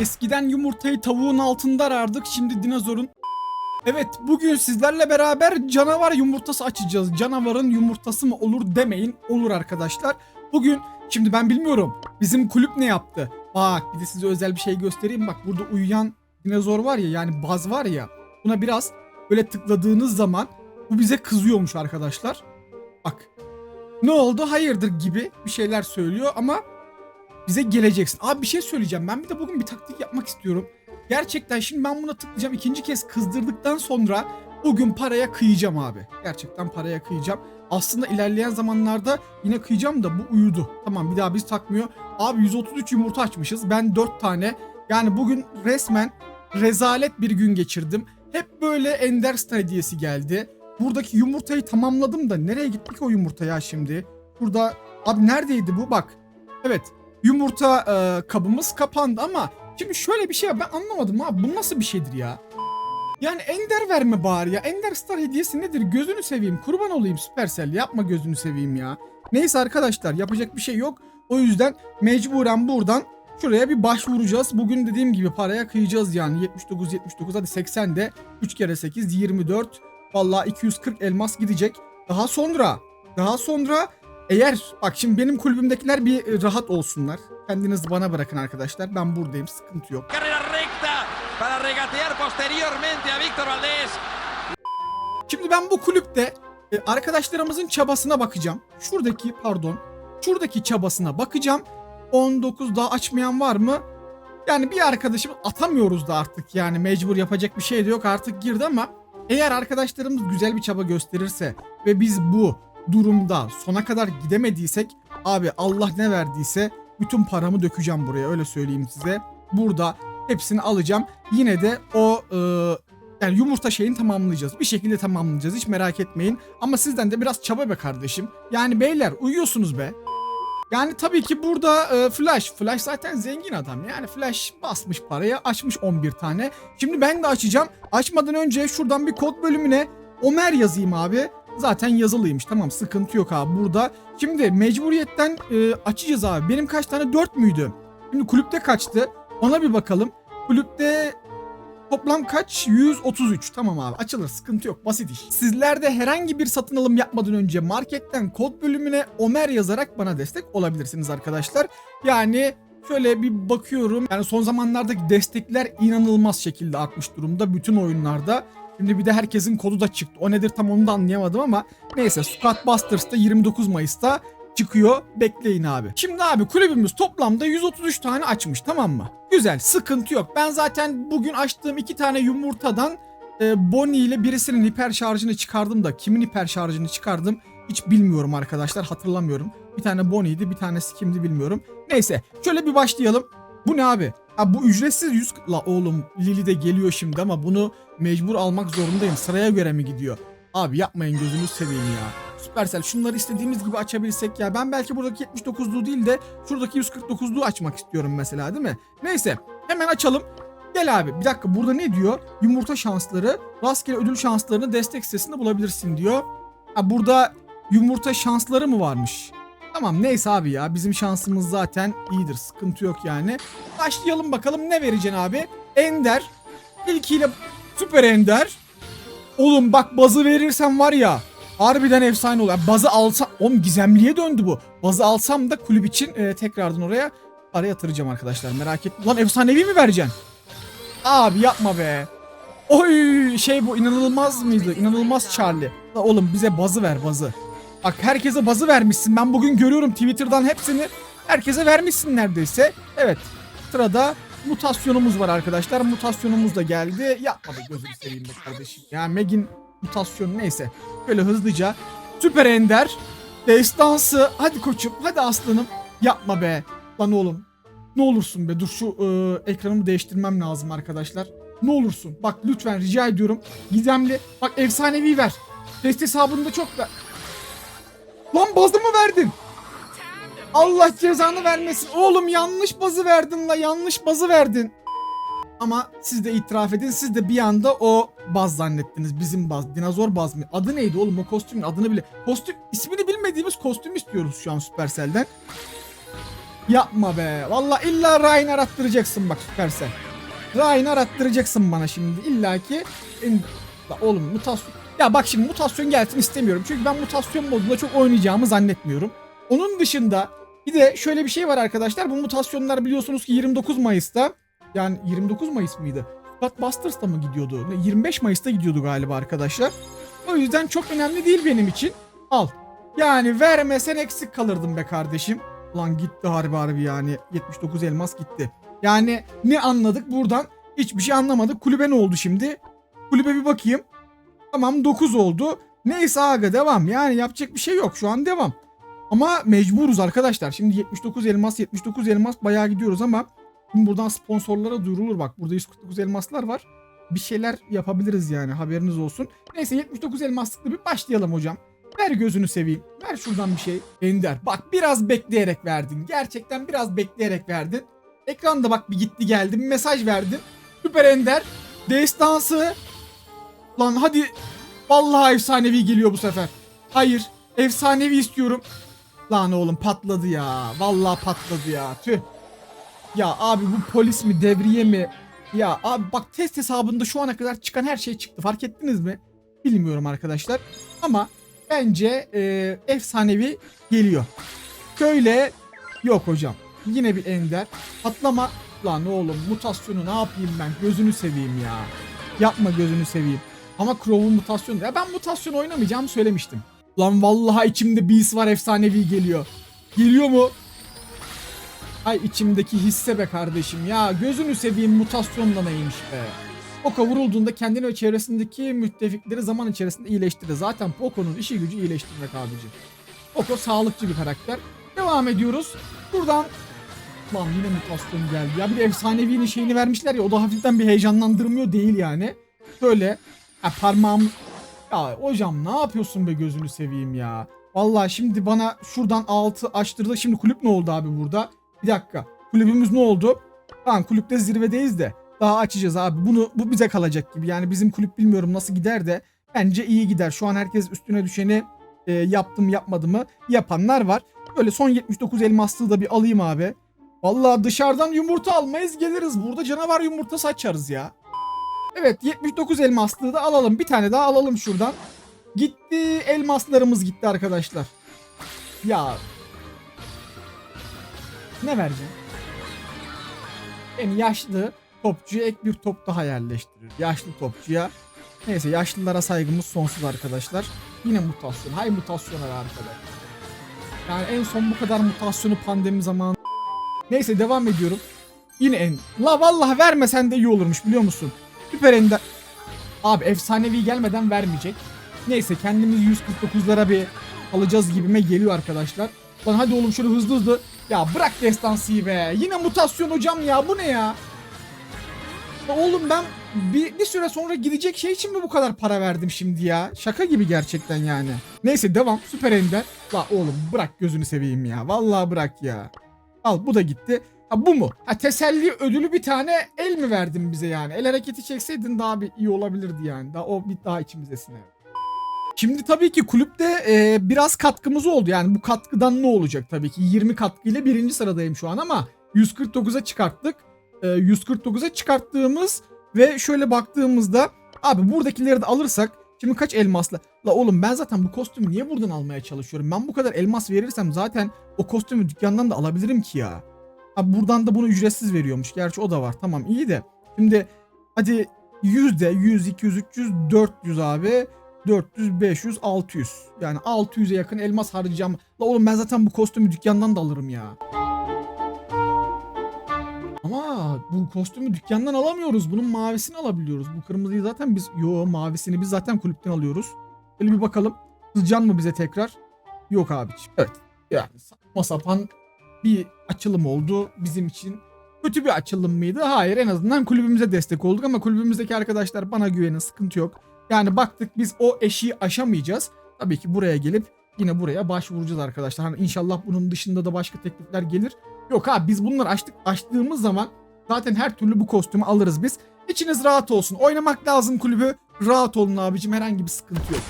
Eskiden yumurtayı tavuğun altında arardık. Şimdi dinozorun Evet bugün sizlerle beraber canavar yumurtası açacağız. Canavarın yumurtası mı olur demeyin. Olur arkadaşlar. Bugün şimdi ben bilmiyorum. Bizim kulüp ne yaptı? Bak bir de size özel bir şey göstereyim. Bak burada uyuyan dinozor var ya yani baz var ya. Buna biraz böyle tıkladığınız zaman bu bize kızıyormuş arkadaşlar. Bak. Ne oldu? Hayırdır gibi bir şeyler söylüyor ama bize geleceksin. Abi bir şey söyleyeceğim. Ben bir de bugün bir taktik yapmak istiyorum. Gerçekten şimdi ben buna tıklayacağım. ikinci kez kızdırdıktan sonra bugün paraya kıyacağım abi. Gerçekten paraya kıyacağım. Aslında ilerleyen zamanlarda yine kıyacağım da bu uyudu. Tamam bir daha biz takmıyor. Abi 133 yumurta açmışız. Ben 4 tane. Yani bugün resmen rezalet bir gün geçirdim. Hep böyle Ender Star hediyesi geldi. Buradaki yumurtayı tamamladım da nereye gitti ki o yumurta ya şimdi? Burada abi neredeydi bu? Bak. Evet. Yumurta e, kabımız kapandı ama şimdi şöyle bir şey var. Ben anlamadım abi. Bu nasıl bir şeydir ya? Yani Ender verme bari ya. Ender Star hediyesi nedir? Gözünü seveyim. Kurban olayım Supercell. Yapma gözünü seveyim ya. Neyse arkadaşlar yapacak bir şey yok. O yüzden mecburen buradan şuraya bir başvuracağız. Bugün dediğim gibi paraya kıyacağız yani. 79 79 hadi 80 de 3 kere 8 24. Vallahi 240 elmas gidecek. Daha sonra daha sonra eğer bak şimdi benim kulübümdekiler bir e, rahat olsunlar. Kendiniz bana bırakın arkadaşlar. Ben buradayım. Sıkıntı yok. Şimdi ben bu kulüpte e, arkadaşlarımızın çabasına bakacağım. Şuradaki pardon. Şuradaki çabasına bakacağım. 19 daha açmayan var mı? Yani bir arkadaşım atamıyoruz da artık yani mecbur yapacak bir şey de yok artık girdi ama eğer arkadaşlarımız güzel bir çaba gösterirse ve biz bu durumda sona kadar gidemediysek abi Allah ne verdiyse bütün paramı dökeceğim buraya öyle söyleyeyim size. Burada hepsini alacağım. Yine de o e, yani yumurta şeyini tamamlayacağız. Bir şekilde tamamlayacağız. Hiç merak etmeyin. Ama sizden de biraz çaba be kardeşim. Yani beyler uyuyorsunuz be. Yani tabii ki burada e, Flash. Flash zaten zengin adam. Yani Flash basmış paraya açmış 11 tane. Şimdi ben de açacağım. Açmadan önce şuradan bir kod bölümüne Omer yazayım abi. Zaten yazılıymış. Tamam sıkıntı yok abi burada. Şimdi mecburiyetten e, açacağız abi. Benim kaç tane? 4 müydü? Şimdi kulüpte kaçtı? Ona bir bakalım. Kulüpte Toplam kaç? 133. Tamam abi açılır sıkıntı yok basit iş. Sizler de herhangi bir satın alım yapmadan önce marketten kod bölümüne Omer yazarak bana destek olabilirsiniz arkadaşlar. Yani şöyle bir bakıyorum. Yani son zamanlardaki destekler inanılmaz şekilde artmış durumda bütün oyunlarda. Şimdi bir de herkesin kodu da çıktı. O nedir tam onu da anlayamadım ama neyse Squad Busters'ta 29 Mayıs'ta çıkıyor. Bekleyin abi. Şimdi abi kulübümüz toplamda 133 tane açmış tamam mı? Güzel sıkıntı yok. Ben zaten bugün açtığım iki tane yumurtadan e, Bonnie ile birisinin hiper şarjını çıkardım da kimin hiper şarjını çıkardım hiç bilmiyorum arkadaşlar hatırlamıyorum. Bir tane Bonnie'ydi bir tanesi kimdi bilmiyorum. Neyse şöyle bir başlayalım. Bu ne abi? Ha bu ücretsiz 100 la oğlum Lili de geliyor şimdi ama bunu mecbur almak zorundayım. Sıraya göre mi gidiyor? Abi yapmayın gözünü seveyim ya. Supercell şunları istediğimiz gibi açabilsek ya. Ben belki buradaki 79'luğu değil de şuradaki 149'luğu açmak istiyorum mesela değil mi? Neyse hemen açalım. Gel abi bir dakika burada ne diyor? Yumurta şansları, rastgele ödül şanslarını destek sitesinde bulabilirsin diyor. Ha burada yumurta şansları mı varmış? Tamam neyse abi ya bizim şansımız zaten iyidir sıkıntı yok yani. Başlayalım bakalım ne vereceksin abi? Ender. İlkiyle süper Ender. Oğlum bak bazı verirsen var ya harbiden efsane olur. Bazı alsam oğlum gizemliye döndü bu. Bazı alsam da kulüp için e, tekrardan oraya para yatıracağım arkadaşlar merak etme. Lan efsanevi mi vereceksin? Abi yapma be. Oy şey bu inanılmaz mıydı? İnanılmaz Charlie. Oğlum bize bazı ver bazı. Bak herkese bazı vermişsin. Ben bugün görüyorum Twitter'dan hepsini. Herkese vermişsin neredeyse. Evet. Sırada mutasyonumuz var arkadaşlar. Mutasyonumuz da geldi. Yapma be gözünü seveyim be kardeşim. Ya Meg'in mutasyonu neyse. Böyle hızlıca. Süper Ender. Destansı. Hadi koçum. Hadi aslanım. Yapma be. Lan oğlum. Ne olursun be. Dur şu e, ekranımı değiştirmem lazım arkadaşlar. Ne olursun. Bak lütfen rica ediyorum. Gizemli. Bak efsanevi ver. Test hesabında çok ver. Lan bazı mı verdin? Allah cezanı vermesin. Oğlum yanlış bazı verdin la yanlış bazı verdin. Ama siz de itiraf edin siz de bir anda o baz zannettiniz. Bizim baz. Dinozor baz mı? Adı neydi oğlum o kostümün adını bile. Kostüm ismini bilmediğimiz kostüm istiyoruz şu an Supercell'den. Yapma be. Valla illa Ryan arattıracaksın bak Supercell. Ryan arattıracaksın bana şimdi. İlla ki. Oğlum mutasyon. Ya bak şimdi mutasyon gelsin istemiyorum. Çünkü ben mutasyon modunda çok oynayacağımı zannetmiyorum. Onun dışında bir de şöyle bir şey var arkadaşlar. Bu mutasyonlar biliyorsunuz ki 29 Mayıs'ta yani 29 Mayıs mıydı? Godbusters'ta mı gidiyordu? Ne, 25 Mayıs'ta gidiyordu galiba arkadaşlar. O yüzden çok önemli değil benim için. Al. Yani vermesen eksik kalırdım be kardeşim. Ulan gitti harbi harbi yani. 79 elmas gitti. Yani ne anladık buradan? Hiçbir şey anlamadık. Kulübe ne oldu şimdi? Kulübe bir bakayım. Tamam 9 oldu. Neyse aga devam. Yani yapacak bir şey yok. Şu an devam. Ama mecburuz arkadaşlar. Şimdi 79 elmas 79 elmas bayağı gidiyoruz ama şimdi buradan sponsorlara duyurulur bak. Burada 149 elmaslar var. Bir şeyler yapabiliriz yani haberiniz olsun. Neyse 79 elmaslıkla bir başlayalım hocam. Ver gözünü seveyim. Ver şuradan bir şey. Ender. Bak biraz bekleyerek verdin. Gerçekten biraz bekleyerek verdin. Ekranda bak bir gitti geldi. Bir mesaj verdin. Süper Ender. Destansı. Lan hadi. Vallahi efsanevi geliyor bu sefer. Hayır. Efsanevi istiyorum. Lan oğlum patladı ya. Vallahi patladı ya. Tüh. Ya abi bu polis mi devriye mi? Ya abi bak test hesabında şu ana kadar çıkan her şey çıktı. Fark ettiniz mi? Bilmiyorum arkadaşlar. Ama bence e, efsanevi geliyor. Şöyle yok hocam. Yine bir ender. Patlama. Lan oğlum mutasyonu ne yapayım ben? Gözünü seveyim ya. Yapma gözünü seveyim. Ama Crow'un mutasyonu. Ya ben mutasyon oynamayacağımı söylemiştim. Lan vallahi içimde Beast var efsanevi geliyor. Geliyor mu? Ay içimdeki hisse be kardeşim ya. Gözünü seveyim mutasyonla neymiş be. Poco vurulduğunda kendini ve çevresindeki müttefikleri zaman içerisinde iyileştirir. Zaten Poco'nun işi gücü iyileştirmek abicim. Poco sağlıkçı bir karakter. Devam ediyoruz. Buradan Lan yine mutasyon geldi. Ya bir de efsanevinin şeyini vermişler ya o da hafiften bir heyecanlandırmıyor değil yani. Böyle ha, parmağım ya hocam ne yapıyorsun be gözünü seveyim ya. Vallahi şimdi bana şuradan altı açtırdı. Şimdi kulüp ne oldu abi burada? Bir dakika. Kulübümüz ne oldu? Tamam kulüpte zirvedeyiz de. Daha açacağız abi. Bunu bu bize kalacak gibi. Yani bizim kulüp bilmiyorum nasıl gider de bence iyi gider. Şu an herkes üstüne düşeni e, yaptım yapmadı mı yapanlar var. Böyle son 79 elmaslığı da bir alayım abi. Vallahi dışarıdan yumurta almayız geliriz. Burada canavar yumurtası açarız ya. Evet 79 elmaslığı da alalım. Bir tane daha alalım şuradan. Gitti elmaslarımız gitti arkadaşlar. Ya. Ne vereceğim? En yaşlı topçuya ek bir top daha yerleştirir. Yaşlı topçuya. Neyse yaşlılara saygımız sonsuz arkadaşlar. Yine mutasyon. Hay mutasyona be arkadaş. Yani en son bu kadar mutasyonu pandemi zamanı. Neyse devam ediyorum. Yine en. La vallahi vermesen de iyi olurmuş biliyor musun? Süper ender. Abi efsanevi gelmeden vermeyecek. Neyse kendimiz 149'lara bir alacağız gibime geliyor arkadaşlar. Lan hadi oğlum şöyle hızlı hızlı. Ya bırak destansıyı be. Yine mutasyon hocam ya bu ne ya? Ya oğlum ben bir, bir süre sonra gidecek şey için mi bu kadar para verdim şimdi ya? Şaka gibi gerçekten yani. Neyse devam. Süper ender. La oğlum bırak gözünü seveyim ya. Vallahi bırak ya. Al bu da gitti. Ha bu mu? Ha teselli ödülü bir tane el mi verdin bize yani? El hareketi çekseydin daha bir iyi olabilirdi yani. Daha o bir daha içimize siner. Şimdi tabii ki kulüpte e, biraz katkımız oldu. Yani bu katkıdan ne olacak tabii ki? 20 katkıyla birinci sıradayım şu an ama 149'a çıkarttık. E, 149'a çıkarttığımız ve şöyle baktığımızda abi buradakileri de alırsak şimdi kaç elmasla? La oğlum ben zaten bu kostümü niye buradan almaya çalışıyorum? Ben bu kadar elmas verirsem zaten o kostümü dükkandan da alabilirim ki ya. Ha buradan da bunu ücretsiz veriyormuş. Gerçi o da var. Tamam iyi de. Şimdi hadi 100 de 100, 200, 300, 400 abi. 400, 500, 600. Yani 600'e yakın elmas harcayacağım. La oğlum ben zaten bu kostümü dükkandan da alırım ya. Ama bu kostümü dükkandan alamıyoruz. Bunun mavisini alabiliyoruz. Bu kırmızıyı zaten biz... Yo mavisini biz zaten kulüpten alıyoruz. Böyle bir bakalım. Sıcan mı bize tekrar? Yok abi. Evet. Yani saçma sapan bir açılım oldu bizim için. Kötü bir açılım mıydı? Hayır en azından kulübümüze destek olduk ama kulübümüzdeki arkadaşlar bana güvenin sıkıntı yok. Yani baktık biz o eşiği aşamayacağız. Tabii ki buraya gelip yine buraya başvuracağız arkadaşlar. Hani inşallah bunun dışında da başka teklifler gelir. Yok abi biz bunları açtık açtığımız zaman zaten her türlü bu kostümü alırız biz. İçiniz rahat olsun. Oynamak lazım kulübü. Rahat olun abicim herhangi bir sıkıntı yok.